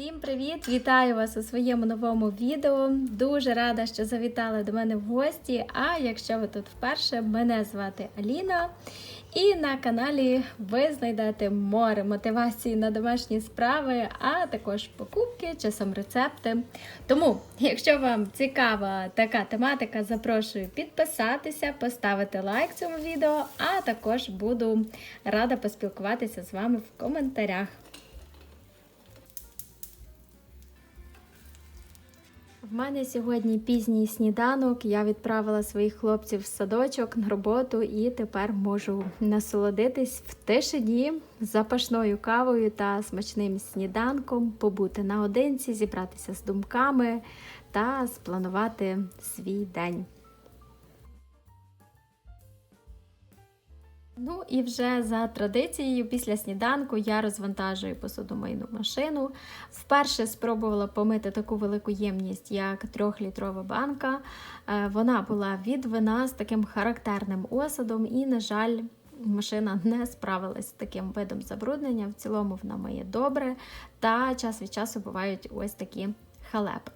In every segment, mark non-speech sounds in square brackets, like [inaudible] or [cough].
Всім привіт! Вітаю вас у своєму новому відео. Дуже рада, що завітали до мене в гості. А якщо ви тут вперше, мене звати Аліна. І на каналі ви знайдете море мотивації на домашні справи, а також покупки, часом рецепти. Тому, якщо вам цікава така тематика, запрошую підписатися, поставити лайк цьому відео, а також буду рада поспілкуватися з вами в коментарях. В мене сьогодні пізній сніданок. Я відправила своїх хлопців в садочок на роботу і тепер можу насолодитись в тишині запашною кавою та смачним сніданком, побути наодинці, зібратися з думками та спланувати свій день. Ну і вже за традицією, після сніданку я розвантажую посудомийну машину. Вперше спробувала помити таку велику ємність, як трьохлітрова банка. Е, Вона була від вина з таким характерним осадом, і, на жаль, машина не справилась з таким видом забруднення. В цілому вона миє добре, та час від часу бувають ось такі халепи.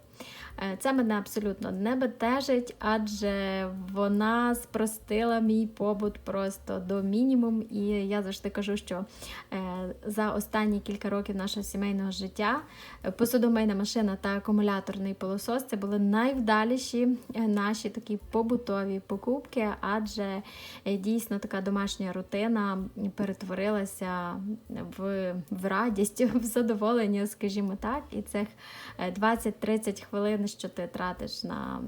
Е, Це мене абсолютно не бентежить, адже вона спростила мій побут просто до мінімум. І я завжди кажу, що е, за останні кілька років нашого сімейного життя е, посудомийна машина та акумуляторний пилосос це були найвдаліші наші такі побутові покупки, адже дійсно така домашня рутина перетворилася в, в радість, [laughs] в задоволення, скажімо так. І цих е, 20-30 хвилин, що ти тратиш на,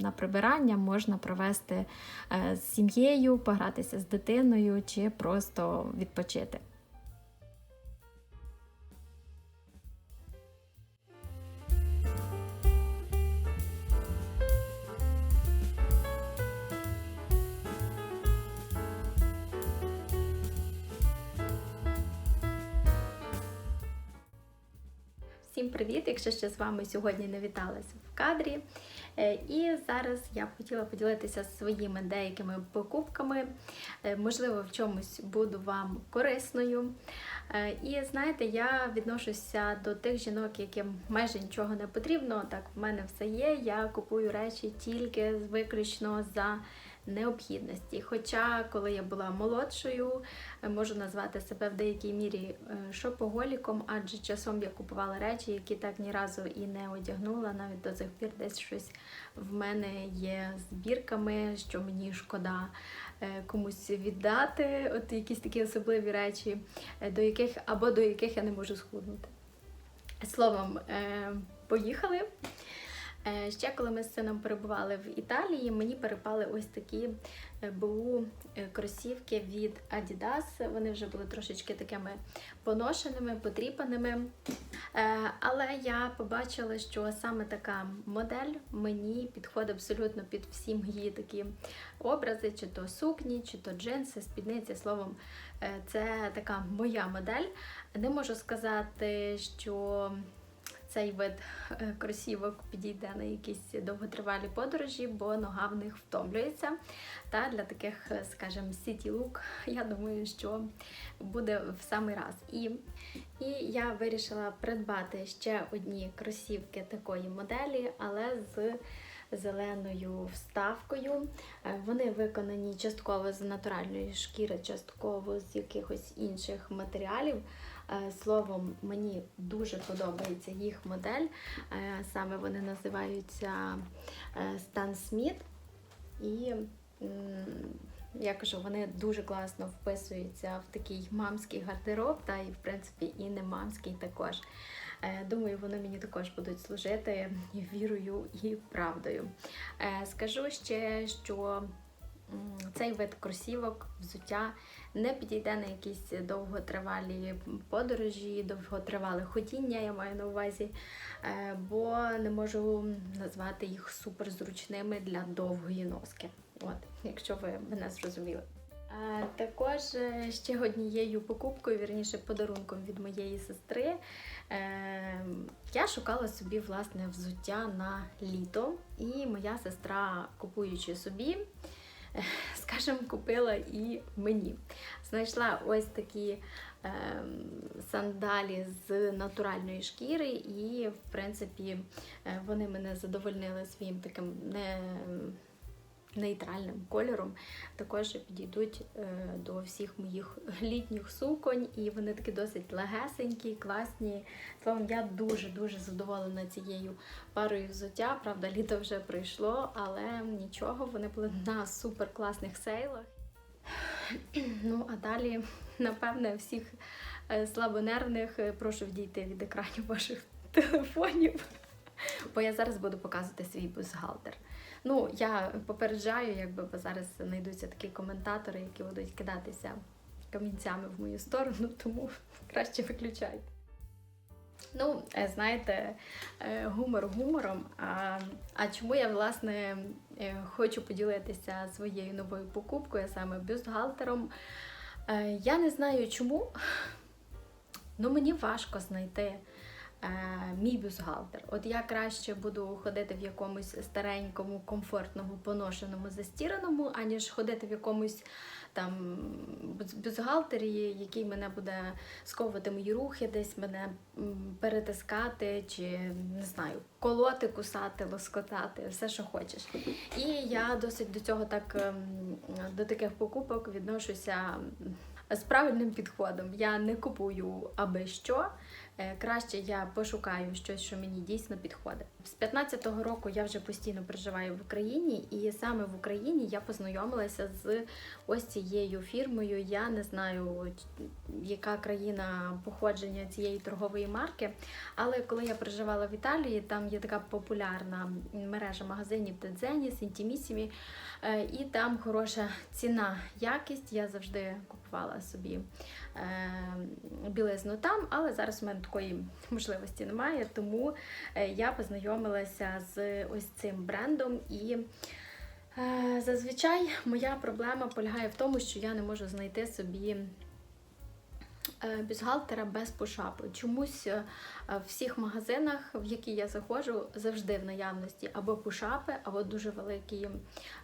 на прибирання, можна провести е, з сім'єю, погратися з дитиною чи просто відпочити. Всім привіт! Якщо ще з вами сьогодні не віталася в кадрі. Е, І зараз я б хотіла поділитися своїми деякими покупками. Е, Можливо, в чомусь буду вам корисною. Е, І знаєте, я відношуся до тих жінок, яким майже нічого не потрібно. Так, в мене все є. Я купую речі тільки виключно за необхідності. Хоча, коли я була молодшою, е, можу назвати себе в деякій мірі е, шопоголіком, адже часом я купувала речі, які так ні разу і не одягнула. Навіть до сих пір десь щось в мене є збірками, що мені шкода е, комусь віддати, от якісь такі особливі речі, до яких або до яких я не можу схуднути. Словом, поїхали. Е, Ще коли ми з сином перебували в Італії, мені перепали ось такі е, БУ е, кросівки від Adidas. Вони вже були трошечки такими поношеними, потріпаними. Але я побачила, що саме така модель мені підходить абсолютно під всі мої такі образи, чи то сукні, чи то джинси, спідниці. Словом, це така моя модель. Не можу сказати, що цей вид е, кросівок підійде на якісь довготривалі подорожі, бо нога в них втомлюється. Та для таких, е, скажімо, city look, я думаю, що буде в самий раз. І, і я вирішила придбати ще одні кросівки такої моделі, але з зеленою вставкою. Е, Вони виконані частково з натуральної шкіри, частково з якихось інших матеріалів. Е, Словом, мені дуже подобається їх модель. Е, Саме вони називаються е, Stan Smith. І я кажу, вони дуже класно вписуються в такий мамський гардероб, та і в принципі і не мамський також. Думаю, вони мені також будуть служити вірою і правдою. Скажу ще, що цей вид кросівок, взуття не підійде на якісь довготривалі подорожі, довготривале ходіння, я маю на увазі, е, бо не можу назвати їх суперзручними для довгої носки. От, якщо ви мене зрозуміли. Е, Також е, ще однією покупкою, вірніше подарунком від моєї сестри. Я шукала собі власне взуття на літо, і моя сестра, купуючи собі, [laughs] скажімо, купила і мені. Знайшла ось такі е, сандалі з натуральної шкіри, і, в принципі, е, вони мене задовольнили своїм таким не нейтральним кольором. Також підійдуть е, до всіх моїх [laughs] літніх суконь, і вони такі досить легесенькі, класні. Словом, я дуже-дуже задоволена цією парою взуття. Правда, літо вже пройшло, але нічого, вони були на супер класних сейлах. [clears throat] Ну, а далі, напевне, всіх е, слабонервних е, прошу відійти від екранів ваших [laughs] телефонів, бо я зараз буду показувати свій бюстгальтер. Ну, я попереджаю, якби бо зараз знайдуться такі коментатори, які будуть кидатися камінцями в мою сторону, [laughs] тому краще виключайте. Ну, е, знаєте, е, гумор гумором. А, а чому я власне е, хочу поділитися своєю новою покупкою, саме бюстгальтером? Е, Я не знаю чому, але [laughs] мені важко знайти мій бюстгальтер. От я краще буду ходити в якомусь старенькому, комфортному, поношеному, застіраному, аніж ходити в якомусь там бюстгальтері, який мене буде сковувати мої рухи, десь мене перетискати, чи не знаю, колоти, кусати, лоскотати, все, що хочеш. І я досить до цього так ем, до таких покупок відношуся з правильним підходом. Я не купую аби що. Е, Краще я пошукаю щось, що мені дійсно підходить. З 15-го року я вже постійно проживаю в Україні, і саме в Україні я познайомилася з ось цією фірмою. Я не знаю, яка країна походження цієї торгової марки. Але коли я проживала в Італії, там є така популярна мережа магазинів Тедзені, Сентімісімі, е, і там хороша ціна, якість. Я завжди купувала собі білизну там, але зараз в мене такої можливості немає, тому е, я познайомилася з ось цим брендом і. е, Зазвичай моя проблема полягає в тому, що я не можу знайти собі е, бюстгальтера без пушапу. Чомусь в всіх магазинах, в які я заходжу, завжди в наявності або пушапи, або дуже великі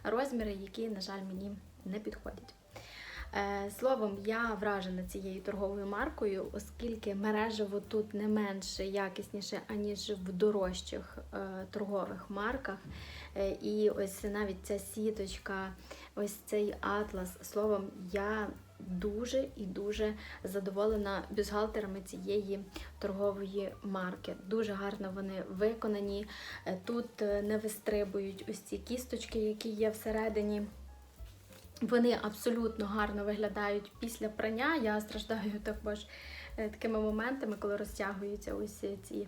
розміри, які, на жаль, мені не підходять. Е, Словом, я вражена цією торговою маркою, оскільки мережево тут не менше якісніше, аніж в дорожчих е, торгових марках. Е, І ось навіть ця сіточка, ось цей атлас. Словом, я дуже і дуже задоволена бюстгальтерами цієї торгової марки. Дуже гарно вони виконані. Тут не вистрибують ось ці кісточки, які є всередині. Вони абсолютно гарно виглядають після прання. Я страждаю також е, такими моментами, коли розтягуються ось ці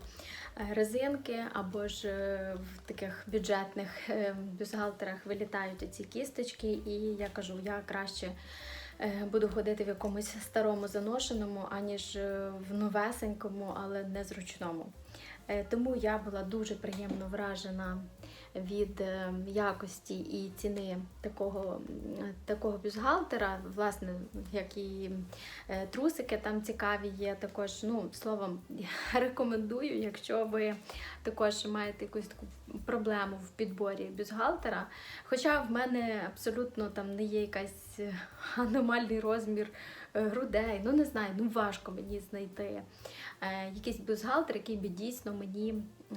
е, резинки, або ж е, в таких бюджетних бюстгальтерах вилітають ці кісточки, і я кажу, я краще буду ходити в якомусь старому заношеному, аніж в новесенькому, але незручному. Е, Тому я була дуже приємно вражена від е, якості і ціни такого, такого бюстгальтера, власне, як і е, трусики там цікаві є. Також, ну, словом, [laughs] рекомендую, якщо ви також маєте якусь таку проблему в підборі бюстгальтера. Хоча в мене абсолютно там не є якась [laughs] аномальний розмір грудей, ну не знаю, ну важко мені знайти е, якийсь бюстгальтер, який би дійсно мені, е,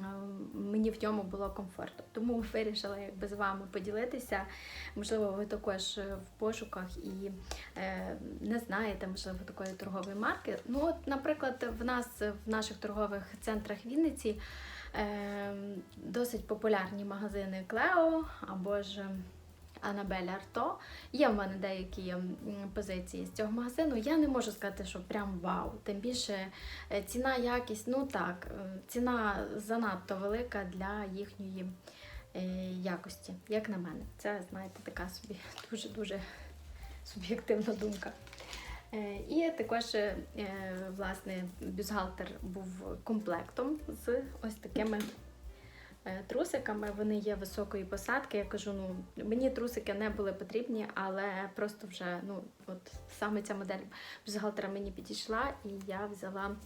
мені в ньому було комфортно. Тому [laughs] вирішила якби з вами поділитися. Можливо, ви також е, в пошуках і е, не знаєте, можливо, такої торгової марки. Ну, от, наприклад, в нас в наших торгових центрах Вінниці е, досить популярні магазини Клео або ж. Анабель Арто. Є в мене деякі позиції з цього магазину. Я не можу сказати, що прям вау. Тим більше е, ціна, якість, ну так, е, ціна занадто велика для їхньої е, якості, як на мене. Це, знаєте, така собі [laughs] дуже-дуже суб'єктивна думка. І також власне бюстгальтер був комплектом з ось такими трусиками. Вони є високої посадки. Я кажу, ну мені трусики не були потрібні, але просто вже ну от саме ця модель бюстгальтера мені підійшла, і я взяла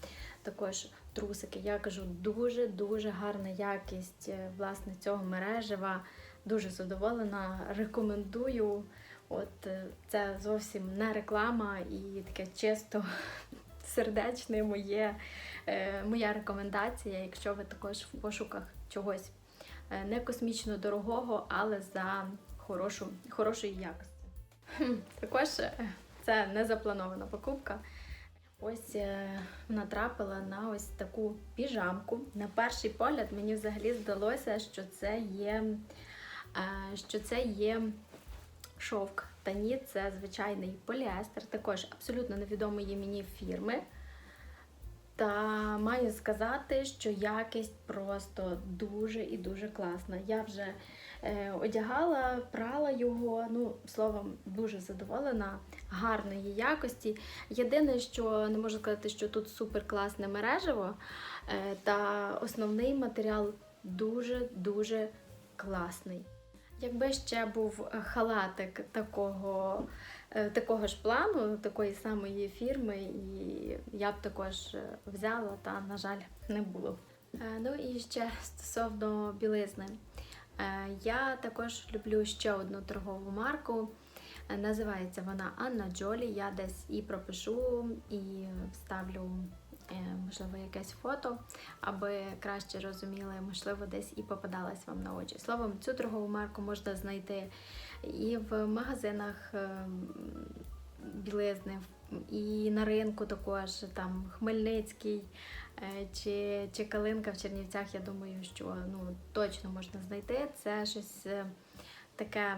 також трусики. Я кажу, дуже дуже гарна якість е, власне цього мережева. Дуже задоволена, рекомендую. От е, це зовсім не реклама і таке чисто [laughs] сердечне моє, е, моя рекомендація, якщо ви також в пошуках чогось е, не космічно дорогого, але за хорошу, хорошої якості. Також е, це не запланована покупка. Ось е, натрапила на ось таку піжамку. На перший погляд мені взагалі здалося, що це є, що це є шовк. Та ні, це звичайний поліестер, також абсолютно невідомої мені фірми. Та маю сказати, що якість просто дуже і дуже класна. Я вже е, одягала, прала його. Ну, словом, дуже задоволена, гарної якості. Єдине, що не можу сказати, що тут супер класне мережево, е, та основний матеріал дуже-дуже класний. Якби ще був халатик такого, такого ж плану, такої самої фірми, і я б також е, взяла, та, на жаль, не було. Е, Ну і ще стосовно білизни. Е, Я також люблю ще одну торгову марку. Е, Називається вона Анна Джолі. Я десь і пропишу, і вставлю, е, можливо, якесь фото, аби краще розуміли, можливо, десь і попадалась вам на очі. Словом, цю торгову марку можна знайти і в магазинах е, білизни, і на ринку також, там Хмельницький е, чи, чи Калинка в Чернівцях. Я думаю, що ну, точно можна знайти. Це щось. е, Таке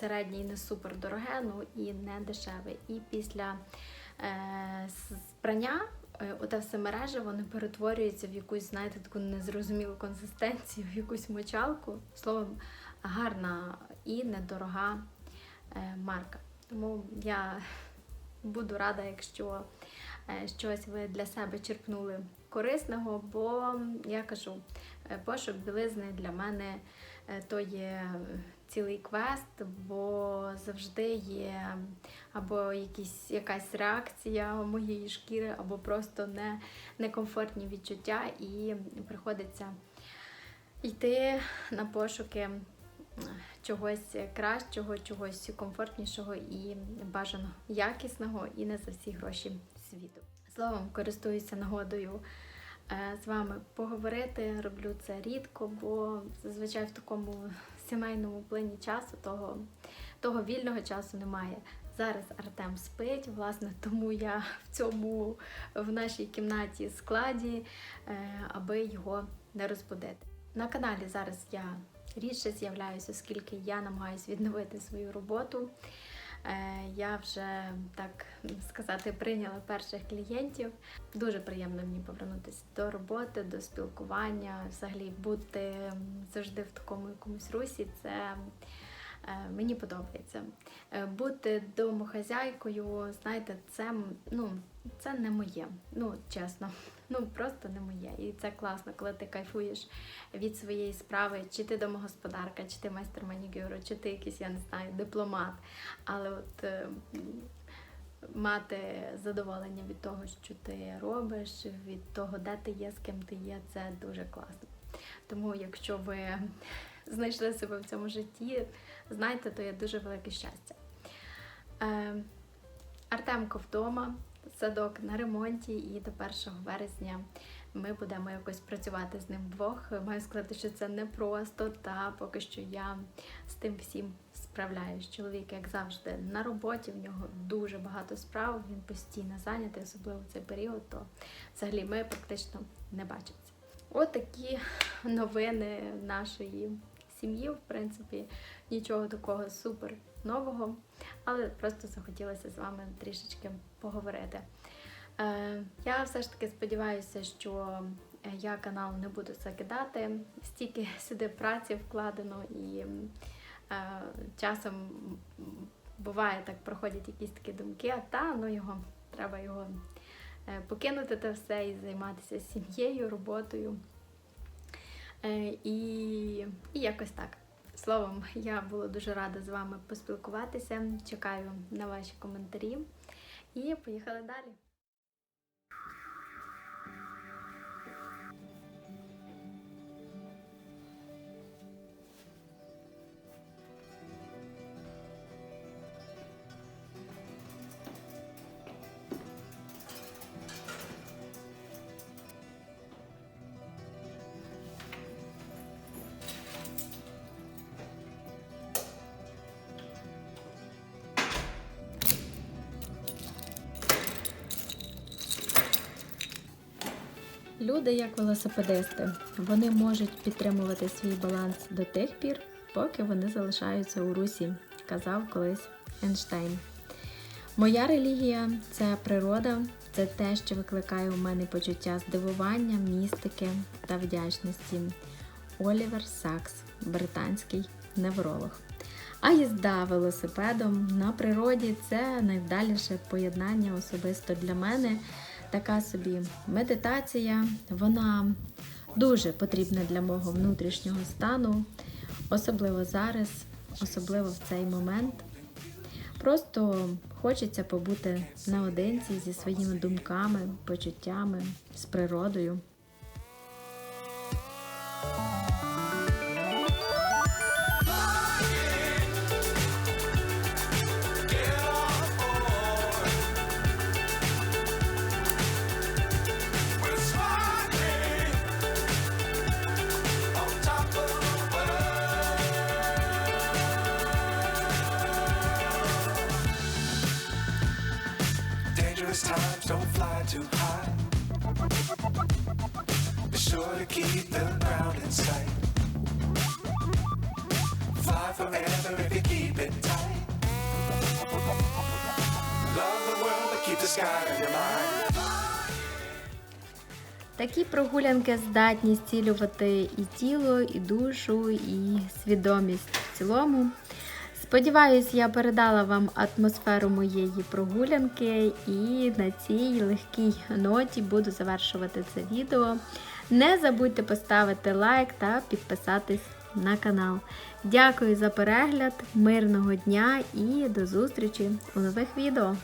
середнє і не супер дороге, ну і не дешеве. І після е, прання е, оте все мереже воно перетворюється в якусь, знаєте, таку незрозумілу консистенцію, в якусь мочалку. Словом, гарна і недорога е, марка. Тому я буду рада, якщо е, щось ви для себе черпнули корисного, бо я кажу, е, пошук білизни для мене е, то є цілий квест, бо завжди є або якісь, якась реакція моєї шкіри, або просто не, некомфортні відчуття, і приходиться йти на пошуки чогось кращого, чогось комфортнішого і бажано якісного, і не за всі гроші світу. Словом, користуюся нагодою е, з вами поговорити. Роблю це рідко, бо зазвичай в такому сімейному плині часу того, того вільного часу немає. Зараз Артем спить, власне, тому я в цьому в нашій кімнаті складі, е, аби його не розбудити. На каналі зараз я рідше з'являюся, оскільки я намагаюся відновити свою роботу. Е, Я вже так сказати прийняла перших клієнтів. Дуже приємно мені повернутися до роботи, до спілкування, взагалі бути завжди в такому якомусь русі. Це е, мені подобається. Е, Бути домохазяйкою, знаєте, це, ну, це не моє. Ну, чесно, ну просто не моє. І це класно, коли ти кайфуєш від своєї справи, чи ти домогосподарка, чи ти майстер манікюру, чи ти якийсь, я не знаю, дипломат. Але от е, мати задоволення від того, що ти робиш, від того, де ти є, з ким ти є, це дуже класно. Тому, якщо ви знайшли себе в цьому житті, знайте, то є дуже велике щастя. Е, Артемко вдома, садок на ремонті, і до 1 вересня ми будемо якось працювати з ним вдвох. Маю сказати, що це непросто, та поки що я з тим всім справляюсь. Чоловік, як завжди, на роботі, в нього дуже багато справ, він постійно зайнятий, особливо в цей період, то взагалі ми практично не бачимося. От такі новини нашої сім'ї, в принципі, нічого такого супер нового, але просто захотілося з вами трішечки поговорити. Е, Я все ж таки сподіваюся, що е, я канал не буду закидати. Стільки [laughs] сюди праці вкладено і е, часом буває так, проходять якісь такі думки, а та ну його треба його покинути те все і займатися сім'єю, роботою. І, і якось так. Словом, я була дуже рада з вами поспілкуватися. Чекаю на ваші коментарі. І поїхали далі. Люди як велосипедисти, вони можуть підтримувати свій баланс до тих пір, поки вони залишаються у русі, казав колись Ейнштейн. Моя релігія це природа, це те, що викликає у мене почуття здивування, містики та вдячності. Олівер Сакс, британський невролог. А їзда велосипедом на природі це найвдаліше поєднання особисто для мене. Така собі медитація. Вона дуже потрібна для мого внутрішнього стану, особливо зараз, особливо в цей момент. Просто хочеться побути наодинці зі своїми думками, почуттями, з природою. Такі прогулянки здатні зцілювати і тіло, і душу, і свідомість в цілому. Сподіваюсь, я передала вам атмосферу моєї прогулянки і на цій легкій ноті буду завершувати це відео. Не забудьте поставити лайк та підписатись на канал. Дякую за перегляд, мирного дня і до зустрічі у нових відео!